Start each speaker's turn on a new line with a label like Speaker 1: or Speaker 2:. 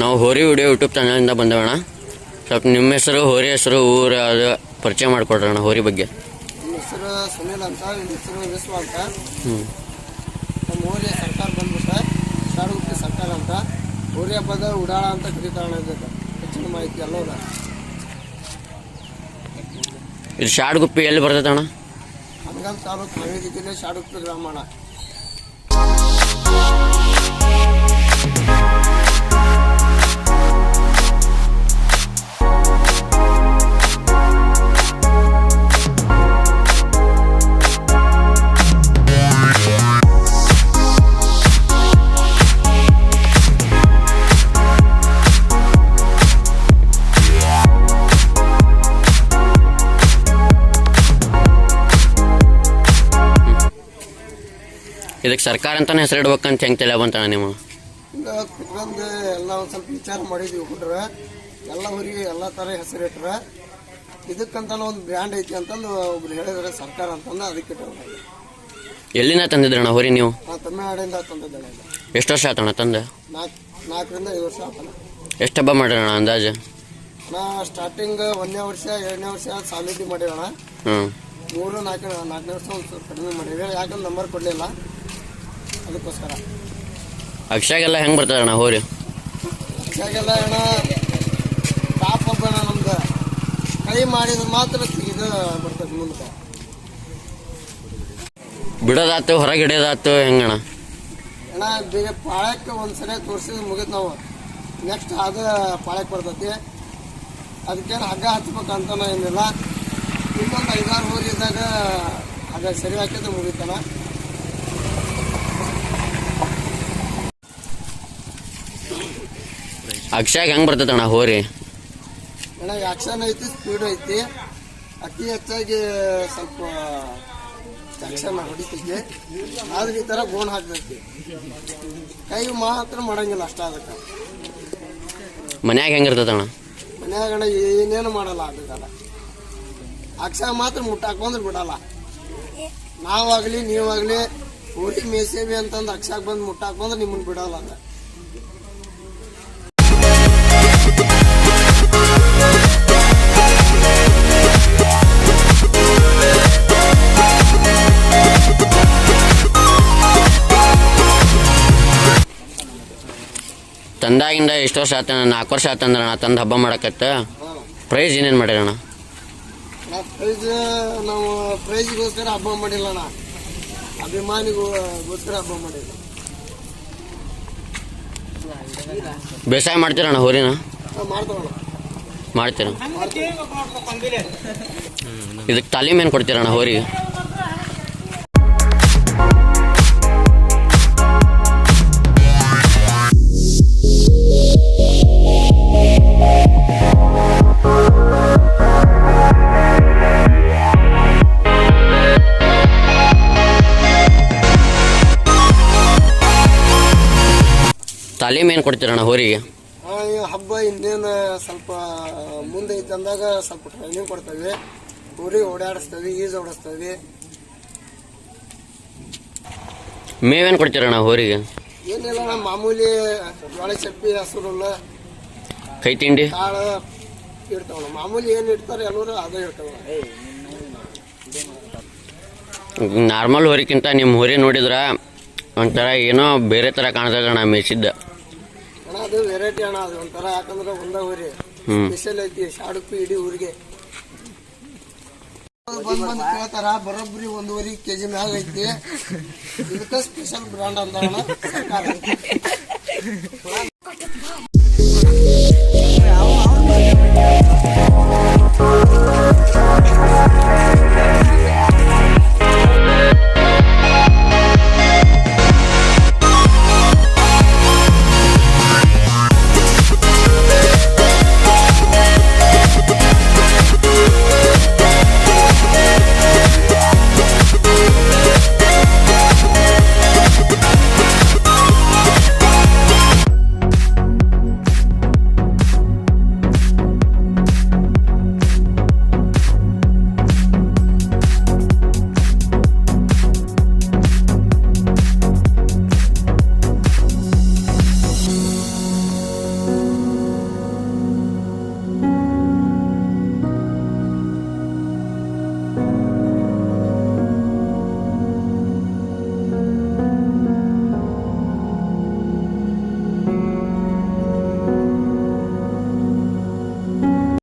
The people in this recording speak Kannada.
Speaker 1: ನಾವು ಹೋರಿ ವಿಡಿಯೋ ಯೂಟ್ಯೂಬ್ ಚಾನಲಿಂದ ಬಂದವಣ್ಣ. ಸ್ವಲ್ಪ ನಿಮ್ಮ ಹೆಸರು ಹೋರಿ ಹೆಸರು ಊರು ಅದು ಪರಿಚಯ ಮಾಡಿಕೊಡ್ರಿ ಅಣ್ಣ ಹೋರಿ ಬಗ್ಗೆ.
Speaker 2: ನಮ್ಮ ಹೆಸರು ಸುನಿಲ್ ಅಂತ ನನ್ನ ಹೆಸರು ವಿಶ್ವ ಅಂತ.
Speaker 1: ಹ್ಞೂ
Speaker 2: ನಮ್ಮ ಊರಿಗೆ ಸರ್ಕಾರ ಬಂದ್ಬಿಟ್ರೆ ಶಾರುಗುಪ್ಪಿ ಸರ್ಕಾರ ಅಂತ. ಊರಿ ಹಬ್ಬದ ಉಡಾಳ ಅಂತ ಕರೀತಾರಣ ಇದಕ್ಕೆ. ಹೆಚ್ಚಿನ ಮಾಹಿತಿ ಎಲ್ಲೋದ.
Speaker 1: ಇದು ಶಾಡ್ಗುಪ್ಪಿ ಎಲ್ಲಿ ಬರ್ತೈತೆ ಅಣ್ಣ
Speaker 2: ಹಂಗಲ್ ತಾಲೂಕು ಹಾವೇರಿ ಜಿಲ್ಲೆ ಶಾಡುಗುಪ್ಪಿ ಗ್ರಾಮ ಅಣ್ಣ
Speaker 1: ಇದಕ್ಕೆ ಸರ್ಕಾರ ಅಂತಾನೆ ಹೆಸರು ಇಡ್ಬೇಕಂತ ಹೆಂಗೆ ತಲೆ ಬಂತಣ್ಣ ನೀವು
Speaker 2: ಇಲ್ಲ ಕುತ್ಕೊಂಡು ಎಲ್ಲ ಒಂದು ಸ್ವಲ್ಪ ವಿಚಾರ ಮಾಡಿದ್ವಿ ಹುಡ್ರೆ. ಎಲ್ಲ ಊರಿಗೆ ಎಲ್ಲ ಥರ ಹೆಸರು ಇಟ್ರೆ ಇದಕ್ಕಂತ ಒಂದು ಬ್ರ್ಯಾಂಡ್ ಐತಿ ಅಂತಂದು ಒಬ್ರು ಹೇಳಿದ್ರೆ ಸರ್ಕಾರ ಅಂತಂದು ಅದಕ್ಕೆ ಎಲ್ಲಿನ.
Speaker 1: ಎಲ್ಲಿಂದ ತಂದಿದ್ರಣ್ಣ ಹೊರಿ ನೀವು?
Speaker 2: ನಾ ತಮಿಳ್ನಾಡಿಂದ ತಂದಿದ್ದೇನೆ
Speaker 1: ಎಷ್ಟು ವರ್ಷ ಆತಣ್ಣ ತಂದೆ?
Speaker 2: ನಾಲ್ಕು ನಾಲ್ಕರಿಂದ ಐದು ವರ್ಷ ಆತನ.
Speaker 1: ಎಷ್ಟು ಹಬ್ಬ ಮಾಡಿರಣ್ಣ ಅಂದಾಜು?
Speaker 2: ನಾ ಸ್ಟಾರ್ಟಿಂಗ್ ಒಂದನೇ ವರ್ಷ ಎರಡನೇ ವರ್ಷ ಸಾಲಿಟಿ ಮಾಡಿರೋಣ
Speaker 1: ಹ್ಞೂ
Speaker 2: ಮೂರು ನಾಲ್ಕು ನಾಲ್ಕನೇ ವರ್ಷ ಒಂದು ಸ್ವಲ್ಪ ಕಡಿಮೆ ಮಾಡಿವಿ ಯಾಕಂದ್ರೆ ನಂಬರ್ ಕೊಡಲಿಲ್ಲ. ಅದಕ್ಕೋಸ್ಕರ.
Speaker 1: ಅಕ್ಷಾಗೆಲ್ಲ ಹೆಂಗೆ ಅಣ್ಣ ಹೋರಿ.
Speaker 2: ಅಕ್ಷಾಗೆಲ್ಲ ಅಣ್ಣ ಟಾಪ್ ಹಬ್ಬ ಅಣ್ಣ ನಮ್ದು. ಕೈ ಮಾಡಿದ ಮಾತ್ರ ಇದು ಬರ್ತದೆ ಮುಂದೆ.
Speaker 1: ಬಿಡೋದಾತು ಹೊರಗೆ ಹಿಡಿಯೋದಾತು ಹೆಂಗಣ
Speaker 2: ಅಣ್ಣ? ಬೇರೆ ಪಾಳಕ್ಕೆ ಒಂದು ಸರಿ ತೋರಿಸಿದ್ರೆ ಮುಗಿತು ನಾವು. ನೆಕ್ಸ್ಟ್ ಅದು ಪಾಳ್ಯಕ್ಕೆ ಬರ್ತೈತಿ. ಅದಕ್ಕೇನು ಹಗ್ಗ ಹಚ್ಬೇಕಂತ ಏನಿಲ್ಲ. ಇನ್ನೊಂದು ಐದಾರು ಊರಿದ್ದಾಗ ಹಗ್ಗ ಸರಿ ಹಾಕಿದ್ರೆ ಮುಗಿತಣ
Speaker 1: ಅಕ್ಷಾಗ ಹೆಂಗೆ ಅಣ್ಣ? ಹೋರಿ.
Speaker 2: ಅಣ್ಣ ಆಕ್ಷನ್ ಐತಿ ಸ್ಪೀಡ್ ಐತಿ. ಅತಿ ಹೆಚ್ಚಾಗಿ ಸ್ವಲ್ಪ ಚಕ್ಷನ ಹೊಡಿತೈತಿ. ಆದ್ರೆ ಈ ಥರ ಗೋನ್ ಹಾಕ್ತೈತಿ. ಕೈ ಮಾತ್ರ ಮಾಡಂಗಿಲ್ಲ ಅಷ್ಟ ಅದಕ್ಕೆ.
Speaker 1: ಮನ್ಯಾಗ ಹೆಂಗೆ ಅಣ್ಣ?
Speaker 2: ಮನ್ಯಾಗ ಅಣ್ಣ ಏನೇನು ಮಾಡಲ್ಲ ಅದಕ್ಕಲ್ಲ ಅಕ್ಷ ಮಾತ್ರ ಮುಟ್ಟಾಕೊಂಡ್ರೆ ಬಿಡಲ್ಲ. ನಾವಾಗ್ಲಿ ನೀವಾಗ್ಲಿ ಊರಿಗೆ ಮೇಸೇವಿ ಅಂತಂದು ಬಂದ್ ಬಂದು ಮುಟ್ಟಾಕೊಂಡ್ರೆ ನಿಮ್ಮನ್ನ ಬಿಡಲ್ಲ ಅದ
Speaker 1: ತಂದಾಗಿಂದ ಎಷ್ಟು ವರ್ಷ ಆತ ನಾಲ್ಕು ವರ್ಷ ಆತಂದ್ರೆ ನಾ ತಂದು ಹಬ್ಬ ಮಾಡಕತ್ತ. ಪ್ರೈಸ್ ಏನೇನು ಮಾಡಿರಣ್ಣ
Speaker 2: ಅಣ್ಣ? ಪ್ರೈಸ್ ನಾವು ಪ್ರೈಸ್ಗೋಸ್ಕರ ಹಬ್ಬ ಮಾಡಿಲ್ಲ ಅಣ್ಣ. ಅಭಿಮಾನಿಗೋಸ್ಕರ ಹಬ್ಬ ಮಾಡಿಲ್ಲ
Speaker 1: ಬೇಸಾಯ ಮಾಡ್ತೀರಣ್ಣ ಹೋರಿನ? ಮಾಡ್ತೀರ? ಇದಕ್ಕೆ ತಾಲೀಮ್ ಏನು ಕೊಡ್ತೀರಣ್ಣ ಹೋರಿಗೆ? ತಾಲೀಮ್ ಏನು ಕೊಡ್ತೀರಣ್ಣ ಹೋರಿಗೆ
Speaker 2: ಹಬ್ಬ ಇನ್ನೇನು ಸ್ವಲ್ಪ ಮುಂದೆ ಇದ್ದಂದಾಗ ಸ್ವಲ್ಪ ಟ್ರೈನಿಂಗ್ ಕೊಡ್ತೇವೆ. ಹೋರಿ ಓಡಾಡಿಸ್ತೇವೆ ಈಜ್ ಓಡಿಸ್ತೇವೆ
Speaker 1: ಮೇವೇನು ಕೊಡ್ತೀರಣ್ಣ ಹೋರಿಗೆ
Speaker 2: ಏನಿಲ್ಲ ನಮ್ಮ ಮಾಮೂಲಿ ಜೋಳ ಚಪ್ಪಿ ಹಸುರುಲ್ಲ
Speaker 1: ಕೈ ತಿಂಡಿ?
Speaker 2: ಕಾಳು ಇರ್ತಾವಣ್ಣ ಮಾಮೂಲಿ ಏನು ಇಡ್ತಾರೆ ಎಲ್ಲರೂ ಅದೇ ಇಡ್ತಾವ
Speaker 1: ನಾರ್ಮಲ್ ಹೋರಿಕ್ಕಿಂತ ನಿಮ್ಮ ಹೋರಿ ನೋಡಿದ್ರ ಒಂಥರ ಏನೋ ಬೇರೆ ಥರ ಕಾಣ್ತದೆ ಅಣ್ಣ ಮೇಸಿದ್ದ
Speaker 2: ಅದು ವೆರೈಟಿ ಅಣ್ಣ ಅದು ಒಂಥರ ಯಾಕಂದ್ರೆ ಒಂದ ಊರಿ. ಸ್ಪೆಷಲ್ ಐತಿ ಶಾಡುಪ್ಪಿ ಇಡೀ ಊರಿಗೆ. ಬಂದ್ ಬಂದ್ ಕೇಳ್ತಾರ ಬರೋಬ್ಬರಿ ಒಂದೂವರೆ ಕೆಜಿ ಮ್ಯಾಗ ಐತಿ. ಇದಕ್ಕ ಸ್ಪೆಷಲ್ ಬ್ರ್ಯಾಂಡ್ ಅಂತ ಅಣ್ಣ ಸರ್ಕಾರ.